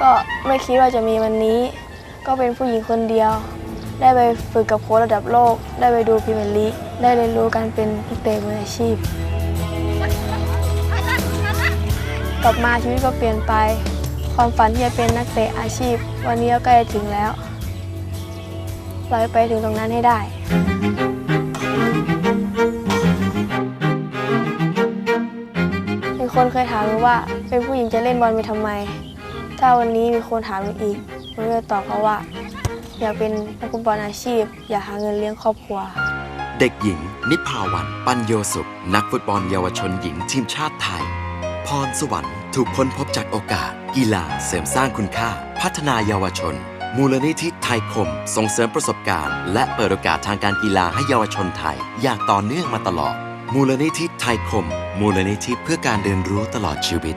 ก็ไม่คิดว่าจะมีวันนี้ ก็เป็นผู้หญิงคนเดียว ได้ไปฝึกกับโค้ชระดับโลก ได้ไปดูพรีเมียร์ลีกได้เรียนรู้การเป็นนักเตะมืออาชีพ กลับมาชีวิตก็เปลี่ยนไป ความฝันที่จะเป็นนักเตะอาชีพ วันนี้ก็ใกล้จะถึงแล้วเราจะไปถึงตรงนั้นให้ได้มีคนเคยถามหนูว่าเป็นผู้หญิงจะเล่นบอลไปทำไม ถ้าวันนี้มีคนถามหนูอีกหนูจะตอบเขาว่า อยากเป็นนักฟุตบอลอาชีพ อยากหาเงินเลี้ยงครอบครัว เด็กหญิง นิพาวัน ปัญโยสุข นักฟุตบอลเยาวชนหญิงทีมชาติไทย พรสวรรค์ถูกค้นพบจากโอกาส กีฬาเสริมสร้างคุณค่า พัฒนาเยาวชน มูลนิธิไทยคม ส่งเสริมประสบการณ์ และเปิดโอกาสทางการกีฬาให้เยาวชนไทย อย่างต่อเนื่องมาตลอด มูลนิธิไทยคม มูลนิธิเพื่อการเรียนรู้ตลอดชีวิต